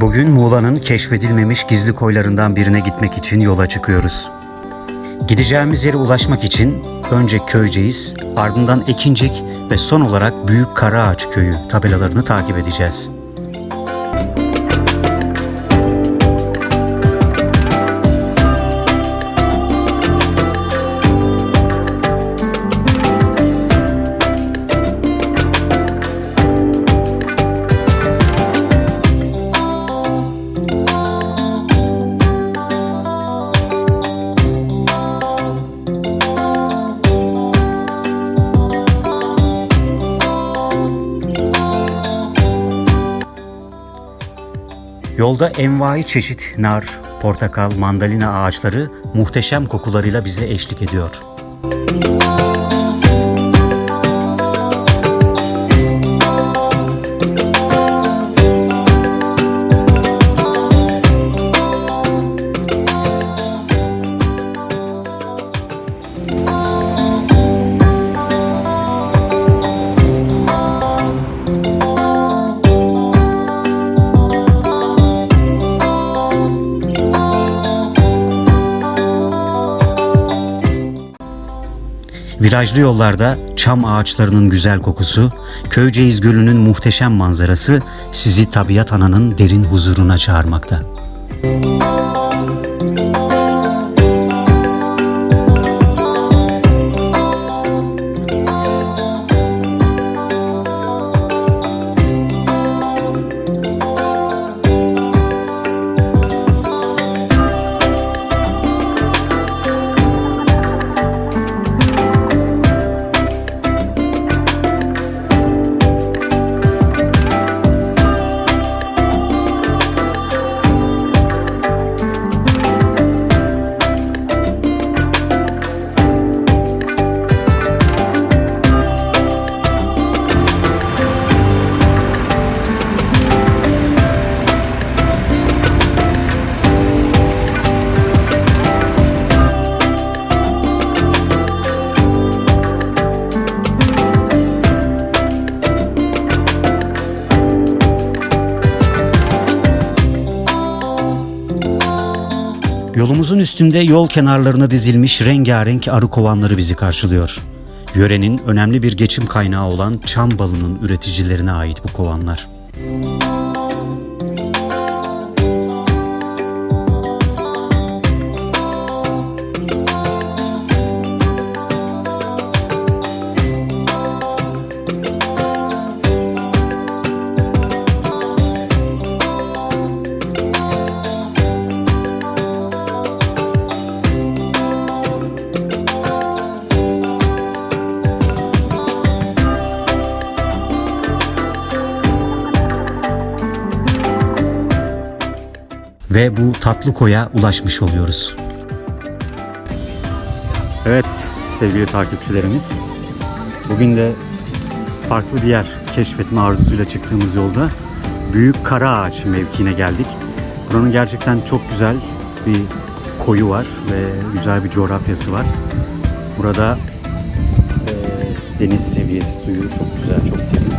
Bugün Muğla'nın keşfedilmemiş gizli koylarından birine gitmek için yola çıkıyoruz. Gideceğimiz yere ulaşmak için önce Köyceğiz, ardından Ekincik ve son olarak Büyük Karaağaç Köyü tabelalarını takip edeceğiz. Yolda envai çeşit nar, portakal, mandalina ağaçları muhteşem kokularıyla bize eşlik ediyor. Virajlı yollarda çam ağaçlarının güzel kokusu, Köyceğiz Gölü'nün muhteşem manzarası sizi tabiat ananın derin huzuruna çağırmakta. Yolumuzun üstünde yol kenarlarına dizilmiş rengarenk arı kovanları bizi karşılıyor. Yörenin önemli bir geçim kaynağı olan çam balının üreticilerine ait bu kovanlar. Ve bu tatlı koya ulaşmış oluyoruz. Evet sevgili takipçilerimiz. Bugün de farklı bir yer keşfetme arzusuyla çıktığımız yolda Büyük Karaağaç mevkiine geldik. Buranın gerçekten çok güzel bir koyu var ve güzel bir coğrafyası var. Burada eee, deniz seviyesi suyu çok güzel, çok temiz.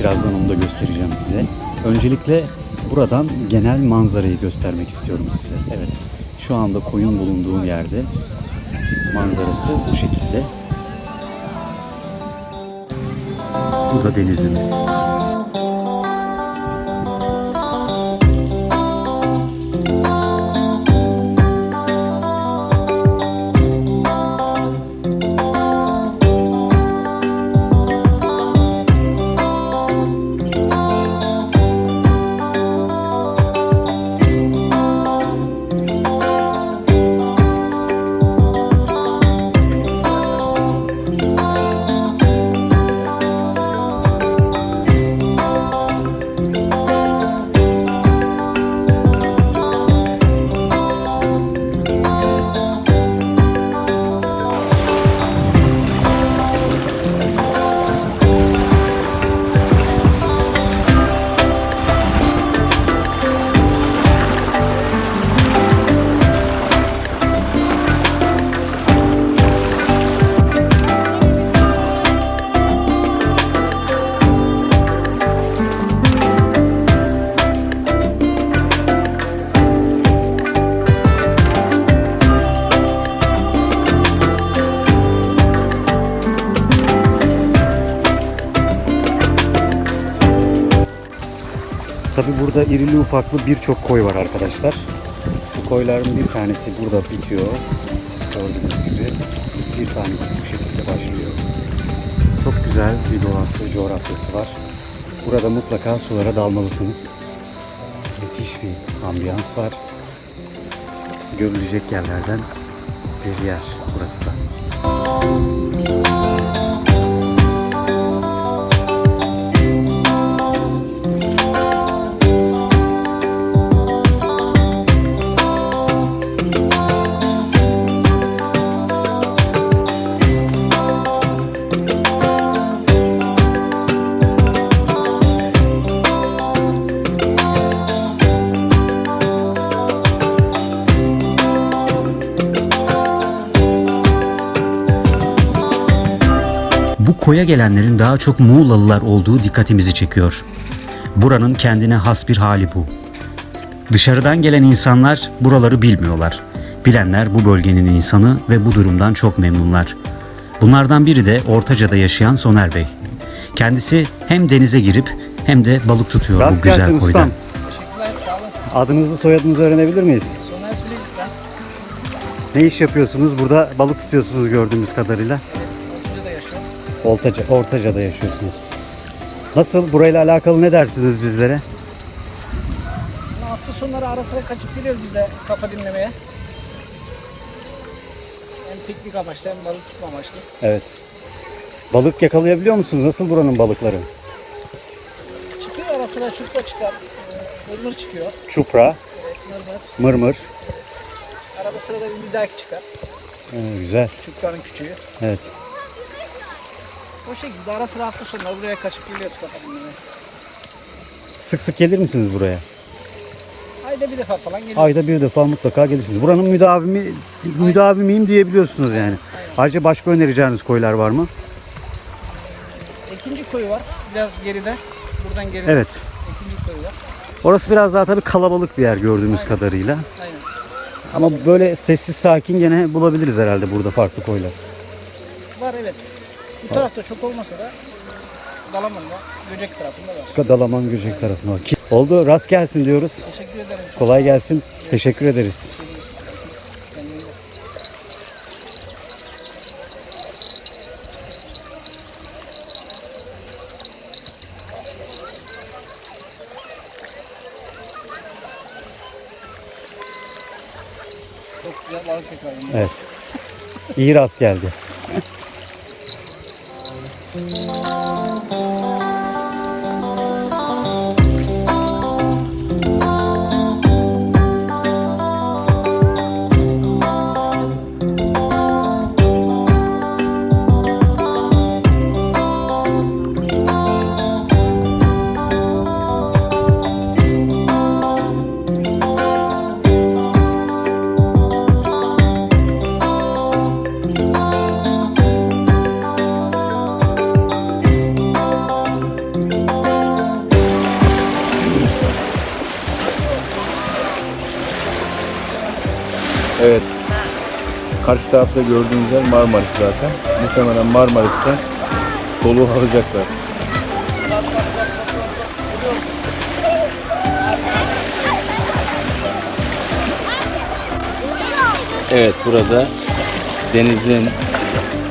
Birazdan onu da göstereceğim size. Öncelikle buradan genel manzarayı göstermek istiyorum size. Evet, şu anda koyun bulunduğum yerde manzarası bu şekilde. Bu da denizimiz. Tabi burada irili ufaklı birçok koy var arkadaşlar. Bu koyların bir tanesi burada bitiyor. Gördüğünüz gibi bir tanesi bu şekilde başlıyor. Çok güzel bir doğası, coğrafyası var. Burada mutlaka sulara dalmalısınız. Müthiş bir ambiyans var. Görülecek yerlerden bir yer burası da. Bu koya gelenlerin daha çok Muğlalılar olduğu dikkatimizi çekiyor. Buranın kendine has bir hali bu. Dışarıdan gelen insanlar buraları bilmiyorlar. Bilenler bu bölgenin insanı ve bu durumdan çok memnunlar. Bunlardan biri de Ortaca'da yaşayan Soner Bey. Kendisi hem denize girip hem de balık tutuyor Rast bu güzel gelsin koydan. ustam. Teşekkürler, sağ olun. Adınızı soyadınızı öğrenebilir miyiz? Soner Süleyman. Ne iş yapıyorsunuz? Burada balık tutuyorsunuz gördüğümüz kadarıyla. Ortaca, Ortaca'da yaşıyorsunuz. Nasıl? Burayla alakalı ne dersiniz bizlere? Hafta sonları ara sıra kaçıp geliyoruz biz de kafa dinlemeye. Hem piknik amaçlı hem balık tutma amaçlı. Evet. Balık yakalayabiliyor musunuz? Nasıl buranın balıkları? Çıkıyor ara sıra çupra çıkar. e, Mırmır çıkıyor. Çupra, Evet, mırmır. mırmır. Arada sırada bir daki çıkar. Ee, güzel. Çupranın küçüğü. Evet. O şekilde ara sıra hafta sonları buraya kaçıp geliyoruz kafa dinlemeye. Sık sık gelir misiniz buraya? Ayda bir defa falan geliyoruz. Ayda bir defa mutlaka gelirsiniz. Buranın müdavimi, müdavimiyim diyebiliyorsunuz yani. Ayrıca başka önereceğiniz koylar var mı? İkinci koyu var. Biraz geride. Buradan geride. Evet. İkinci koyu var. Orası biraz daha tabii kalabalık bir yer gördüğümüz kadarıyla. Aynen. Ama böyle sessiz sakin gene bulabiliriz herhalde burada farklı koylar. Var evet. Bu tarafta çok olmasa da Dalaman'da, Göcek tarafında var. Dalaman Göcek tarafına bak. Oldu rast gelsin diyoruz. Teşekkür ederim. Çok Kolay gelsin. Teşekkür ederiz. Çok güzel balık. Evet. İyi rast geldi. Thank you. Karşı tarafta gördüğünüz yer Marmaris zaten. Muhtemelen Marmaris'te soluğu alacaklar. Evet burada denizin,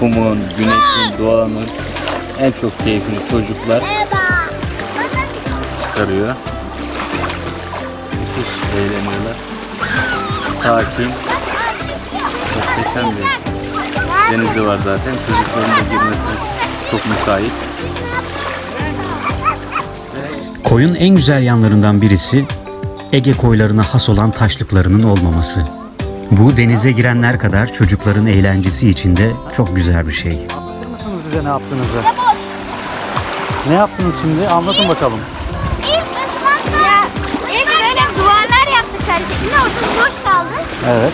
kumun, güneşin, doğanın en çok keyfini çocuklar çıkarıyor. Müthiş eğleniyorlar. Sakin, muhteşem bir denizi var zaten. Çocukların da girmesi çok müsait. Koyun en güzel yanlarından birisi Ege koylarına has olan taşlıklarının olmaması. Bu denize girenler kadar çocukların eğlencesi için de çok güzel bir şey. Anlatır mısınız bize ne yaptığınızı? Ne yaptınız şimdi? Anlatın bakalım. İlk ıslak ya, ilk böyle duvarlar yaptık kare şeklinde ortası boş kaldı. Evet.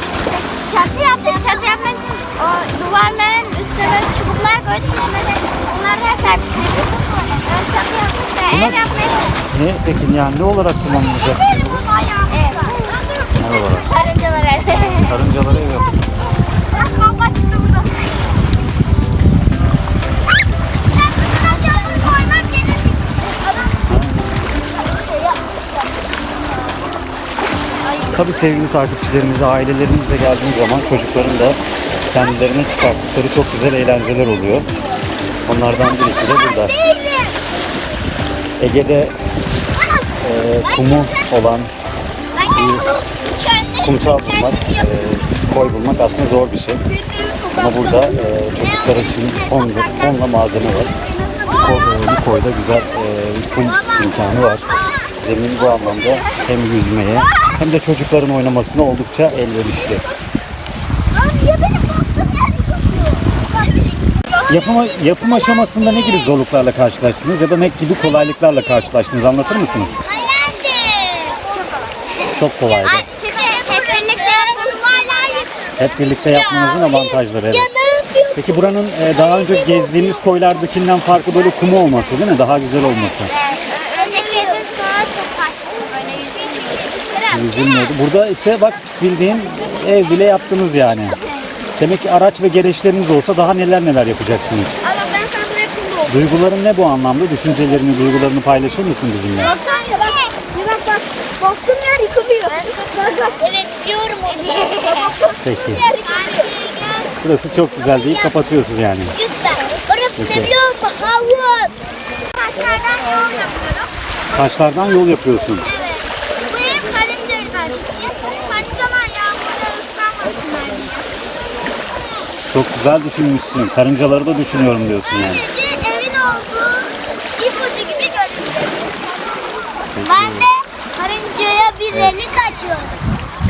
Çatı yaptık. Çatı yapmak için o duvarların üstüne böyle çubuklar koyduk. Böyle onlardan serpiştirdik. Böyle çatı yaptık ve ev yapmaya Ne peki yani ne olarak kullanılacak? Evet. Ne olarak? Karıncalar evi. Karıncalara ev yaptınız. Tabii sevgili takipçilerimiz, ailelerimizle geldiğimiz zaman çocukların da kendilerine çıkarttıkları çok güzel eğlenceler oluyor. Onlardan birisi de burada. Ege'de e, kumu olan kumsal bulmak, e, koy bulmak aslında zor bir şey. Ama burada e, çocuklar için tonla, tonla malzeme var. Ko, e, bir koyda güzel e, bir kum imkanı var. Zemin bu anlamda hem yüzmeye hem de çocukların oynamasına oldukça elverişli. Yapım, yapım aşamasında ne gibi zorluklarla karşılaştınız ya da ne gibi kolaylıklarla karşılaştınız anlatır mısınız? Çok kolaydı. Çünkü hep birlikte yaptığımız Hep birlikte yapmanızın avantajları evet. Peki buranın e, daha önce gezdiğimiz koylardakinden farkı böyle kumu olması değil mi? Daha güzel olması. Özellikle yazın sonra çok taşlı böyle yüzüncü. Yüzülmüyordu. Burada ise bak bildiğin ev bile yaptınız yani. Demek ki araç ve gereçleriniz olsa daha neler neler yapacaksınız. Ama ben sana kumda oldum. Duyguların ne bu anlamda? Düşüncelerini, duygularını paylaşır mısın bizimle? Baksana ya bak. Ya bak bak. Bastığım yer yıkılıyor. Bak bak. Evet biliyorum onu. Peki. yer yıkılıyor. Burası çok güzel değil, kapatıyorsunuz yani. Lütfen. Orası Peki. ne biliyor musun? Havuz. Taşlardan yol yapıyorum. Taşlardan yol yapıyorsun. Evet. Bu ev karınca evler için. Karıncalar yağmurda ıslanmasınlar diye. Çok güzel düşünmüşsün. Karıncaları da düşünüyorum diyorsun yani. Böylece evin olduğu ipucu gibi görünecek. Ben de karıncaya bir delik açıyorum.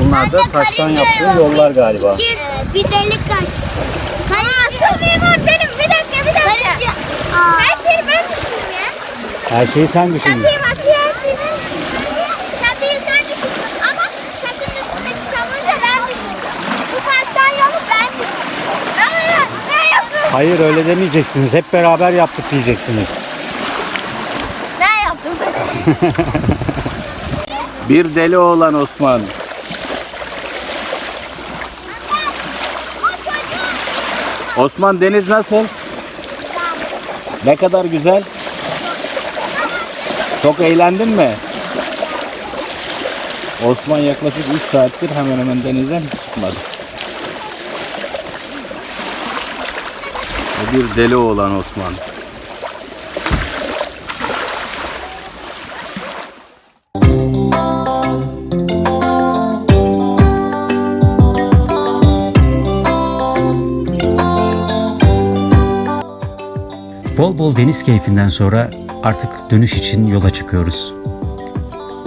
Bunlar da taştan yaptığın yollar galiba. için bir delik açtım. Karınca. Mimar benim. Bir dakika bir dakika. Karınca. Her şeyi ben düşündüm ya. Her şeyi sen düşündün. Çatıyı matıyı her şeyi ben düşündüm. Çatıyı sen düşündün ama çatının üstündeki çamuru da ben düşündüm. Bu taştan yolu ben düşündüm. Ama ya, ne yapıyorsun? Hayır öyle demeyeceksiniz. Hep beraber yaptık diyeceksiniz. Ne yaptım? Bir deli oğlan Osman. Osman deniz nasıl? Ne kadar güzel. Çok eğlendin mi? Osman yaklaşık 3 saattir hemen hemen denizden çıkmadı. Bir deli oğlan Osman. Bol bol deniz keyfinden sonra artık dönüş için yola çıkıyoruz.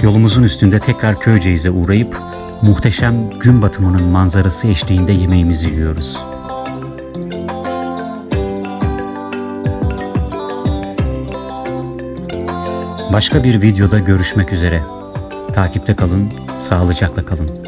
Yolumuzun üstünde tekrar Köyceğiz'e uğrayıp muhteşem gün batımının manzarası eşliğinde yemeğimizi yiyoruz. Başka bir videoda görüşmek üzere. Takipte kalın, sağlıcakla kalın.